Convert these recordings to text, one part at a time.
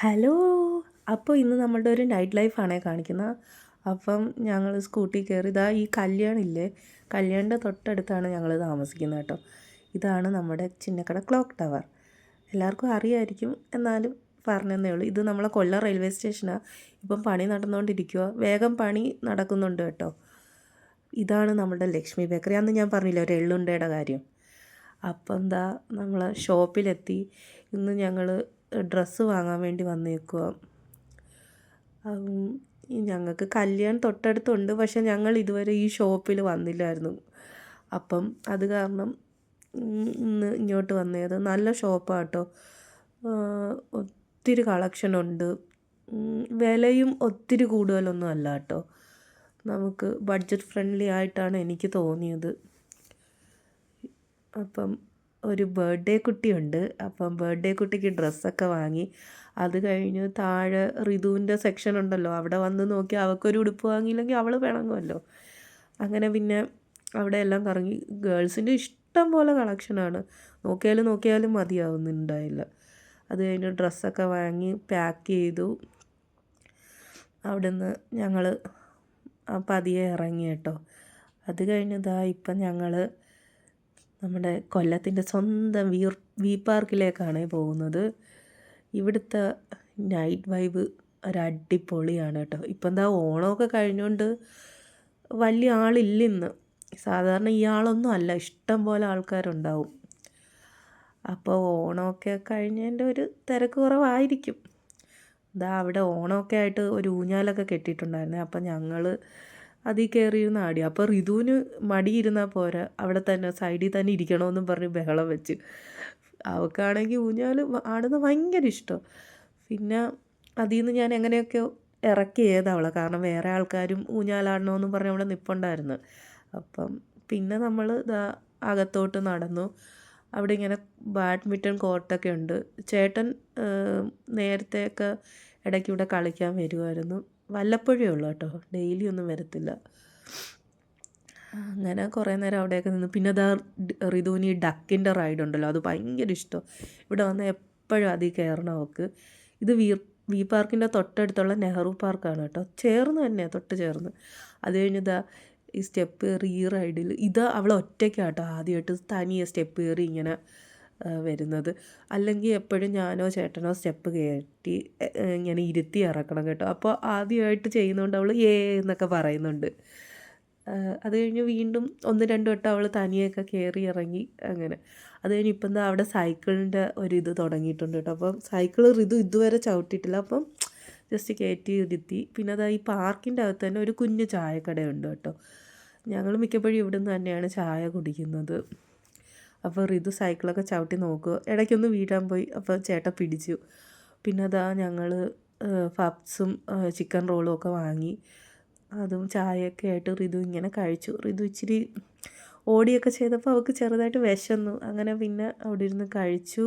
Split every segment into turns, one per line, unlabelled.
Hello. അപ്പോൾ ഇന്ന് നമ്മളുടെ ഒരു നൈറ്റ് ലൈഫാണേ കാണിക്കുന്നത്. അപ്പം ഞങ്ങൾ സ്കൂട്ടി കയറി ഇതാ ഈ കല്യാണില്ലേ? കല്യാണിന്റെ തൊട്ടടുത്താണ് ഞങ്ങൾ താമസിക്കുന്നത് കേട്ടോ. ഇതാണ് നമ്മുടെ ചിന്നക്കട ക്ലോക്ക് ടവർ എല്ലാവർക്കും അറിയായിരിക്കും. എന്നാലും പറഞ്ഞതേ ഉള്ളൂ. ഇത് നമ്മളെ കൊല്ലം റെയിൽവേ സ്റ്റേഷനാണ് ഇപ്പം പണി നടന്നുകൊണ്ടിരിക്കുക വേഗം പണി നടക്കുന്നുണ്ട് കേട്ടോ. ഇതാണ് നമ്മുടെ ലക്ഷ്മി ബേക്കറി. അന്ന് ഞാൻ പറഞ്ഞില്ല ഒരു എള്ളുണ്ടയുടെ കാര്യം. അപ്പം എന്താ നമ്മൾ ഷോപ്പിലെത്തി ഇന്ന് ഞങ്ങൾ ഡ്രസ്സ് വാങ്ങാൻ വേണ്ടി വന്നേക്കുക ഞങ്ങൾക്ക് കല്യാണം തൊട്ടടുത്തുണ്ട് പക്ഷെ ഞങ്ങൾ ഇതുവരെ ഈ ഷോപ്പിൽ വന്നില്ലായിരുന്നു. അപ്പം അത് കാരണം ഇന്ന് ഇങ്ങോട്ട് വന്നത് നല്ല ഷോപ്പാണ് കേട്ടോ ഒത്തിരി കളക്ഷൻ ഉണ്ട്. വിലയും ഒത്തിരി കൂടുതലൊന്നും അല്ല കേട്ടോ. നമുക്ക് ബഡ്ജറ്റ് ഫ്രണ്ട്ലി ആയിട്ടാണ് എനിക്ക് തോന്നിയത്. അപ്പം ഒരു ബർത്ത്ഡേ കുട്ടിയുണ്ട് അപ്പം ബർത്ത്ഡേ കുട്ടിക്ക് ഡ്രസ്സൊക്കെ വാങ്ങി. അത് കഴിഞ്ഞ് താഴെ ഋതുവിന്റെ സെക്ഷൻ ഉണ്ടല്ലോ. അവിടെ വന്ന് നോക്കി അവൾക്കൊരു ഉടുപ്പ് വാങ്ങിയില്ലെങ്കിൽ അവൾ പിണങ്ങുമല്ലോ അങ്ങനെ പിന്നെ അവിടെ എല്ലാം കറങ്ങി. ഗേൾസിന്റെ ഇഷ്ടം പോലെ കളക്ഷനാണ് നോക്കിയാലും നോക്കിയാലും മതിയാവുന്നുണ്ടായില്ല. അത് കഴിഞ്ഞ് ഡ്രസ്സൊക്കെ വാങ്ങി പാക്ക് ചെയ്തു. അവിടുന്ന് ഞങ്ങൾ പതിയെ ഇറങ്ങി കേട്ടോ. അത് കഴിഞ്ഞതാ ഇപ്പം ഞങ്ങൾ നമ്മുടെ കൊല്ലത്തിന്റെ സ്വന്തം വീർ വീ പാർക്കിലേക്കാണ് പോകുന്നത്. ഇവിടുത്തെ നൈറ്റ് വൈബ് ഒരടിപൊളിയാണ് കേട്ടോ. ഇപ്പം എന്താ ഓണമൊക്കെ കഴിഞ്ഞുകൊണ്ട് വലിയ ആളില്ല ഇന്ന് സാധാരണ ഈ ആളൊന്നും അല്ല ഇഷ്ടം പോലെ ആൾക്കാരുണ്ടാവും. അപ്പോൾ ഓണമൊക്കെ കഴിഞ്ഞതിന്റെ ഒരു തിരക്ക് കുറവായിരിക്കും. ഇതാ അവിടെ ഓണമൊക്കെ ആയിട്ട് ഒരു ഊഞ്ഞാലൊക്കെ കെട്ടിയിട്ടുണ്ടായിരുന്നു. അപ്പം ഞങ്ങൾ അതിൽ കയറിയിരുന്ന് ആടി. അപ്പോൾ ഋതുവിന് മടിയിരുന്നാൽ പോരാ. അവിടെ തന്നെ സൈഡിൽ തന്നെ ഇരിക്കണമെന്നും പറഞ്ഞ് ബഹളം വെച്ച്. അവൾക്കാണെങ്കിൽ ഊഞ്ഞാൽ ആടുന്ന ഭയങ്കര ഇഷ്ടം. പിന്നെ അതിൽ നിന്ന് ഞാൻ എങ്ങനെയൊക്കെ ഇറക്കിയത് അവളെ. കാരണം വേറെ ആൾക്കാരും ഊഞ്ഞാലാടണമെന്നും പറഞ്ഞ് അവിടെ നിൽപ്പുണ്ടായിരുന്നു അപ്പം പിന്നെ നമ്മൾ ഇതാ അകത്തോട്ട് നടന്നു. അവിടെ ഇങ്ങനെ ബാഡ്മിന്റൺ കോർട്ടൊക്കെ ഉണ്ട്. ചേട്ടൻ നേരത്തെയൊക്കെ ഇടയ്ക്ക് ഇവിടെ കളിക്കാൻ വരുമായിരുന്നു വല്ലപ്പോഴേ ഉള്ളൂ കേട്ടോ. ഡെയിലി ഒന്നും വരത്തില്ല. അങ്ങനെ കുറേ നേരം അവിടെയൊക്കെ നിന്ന്. പിന്നെ അതാ ഋതുവിന് ഈ ഡക്കിന്റെ റൈഡ് ഉണ്ടല്ലോ. അത് ഭയങ്കര ഇഷ്ടം. ഇവിടെ വന്ന് എപ്പോഴും അതിൽ കയറണം അവൾക്ക്. ഇത് വീ വി പാർക്കിന്റെ തൊട്ടടുത്തുള്ള നെഹ്റു പാർക്കാണ് കേട്ടോ. ചേർന്ന് തന്നെ തൊട്ട് ചേർന്ന്. അത് കഴിഞ്ഞ് ഇതാ ഈ സ്റ്റെപ്പ് കയറി ഈ റൈഡിൽ ഇത് അവൾ ഒറ്റയ്ക്കാട്ടോ ആദ്യമായിട്ട് തനിയെ സ്റ്റെപ്പ് കയറി ഇങ്ങനെ വരുന്നത്. അല്ലെങ്കിൽ എപ്പോഴും ഞാനോ ചേട്ടനോ സ്റ്റെപ്പ് കയറ്റി ഇങ്ങനെ ഇരുത്തി ഇറക്കണം കേട്ടോ. അപ്പോൾ ആദ്യമായിട്ട് ചെയ്യുന്നതുകൊണ്ട് അവൾ ഏ എന്നൊക്കെ പറയുന്നുണ്ട്. അത് കഴിഞ്ഞ് വീണ്ടും ഒന്ന് രണ്ട് വട്ടം അവൾ തനിയൊക്കെ കയറി ഇറങ്ങി അങ്ങനെ. അത് കഴിഞ്ഞ് ഇപ്പം എന്താ അവിടെ സൈക്കിളിന്റെ ഒരു ഇത് തുടങ്ങിയിട്ടുണ്ട് കേട്ടോ. അപ്പം സൈക്കിൾ ഋതു ഇതുവരെ ചവിട്ടിയിട്ടില്ല. അപ്പം ജസ്റ്റ് കയറ്റി ഇരുത്തി. പിന്നെ അതാ ഈ പാർക്കിന്റെ അകത്ത് തന്നെ ഒരു കുഞ്ഞു ചായക്കടയുണ്ട് കേട്ടോ. ഞങ്ങൾ മിക്കപ്പോഴും ഇവിടെ നിന്ന് തന്നെയാണ് ചായ കുടിക്കുന്നത്. അപ്പോൾ റിതു സൈക്കിളൊക്കെ ചവിട്ടി നോക്കുക. ഇടയ്ക്കൊന്ന് വീഴാൻ പോയി. അപ്പോൾ ചേട്ട പിടിച്ചു. പിന്നെ അതാ ഞങ്ങൾ പപ്സും ചിക്കൻ റോളും ഒക്കെ വാങ്ങി. അതും ചായയൊക്കെ ആയിട്ട് റിതു ഇങ്ങനെ കഴിച്ചു. റിതു ഇച്ചിരി ഓടിയൊക്കെ ചെയ്തപ്പോൾ അവൾക്ക് ചെറുതായിട്ട് വിശന്നു. അങ്ങനെ പിന്നെ അവിടെ ഇരുന്ന് കഴിച്ചു.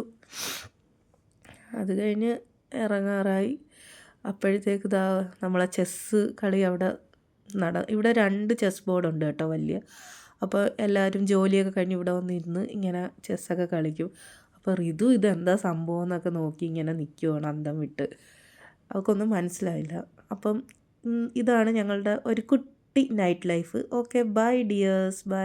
അത് കഴിഞ്ഞ് ഇറങ്ങാറായി. അപ്പോഴത്തേക്ക് ഇതാ നമ്മളെ ചെസ്സ് കളി അവിടെ നട ഇവിടെ രണ്ട് ചെസ് ബോർഡ് ഉണ്ട് കേട്ടോ വലിയ. അപ്പോൾ എല്ലാവരും ജോലിയൊക്കെ കഴിഞ്ഞ് ഇവിടെ വന്നിരുന്ന് ഇങ്ങനെ ചെസ്സൊക്കെ കളിക്കും. അപ്പോൾ റിതു ഇതെന്താ സംഭവം എന്നൊക്കെ നോക്കി ഇങ്ങനെ നിൽക്കുവാണ് അന്തം വിട്ട്. അവൾക്കൊന്നും മനസ്സിലായില്ല. അപ്പം ഇതാണ് ഞങ്ങളുടെ ഒരു കുട്ടി night life okay bye dears bye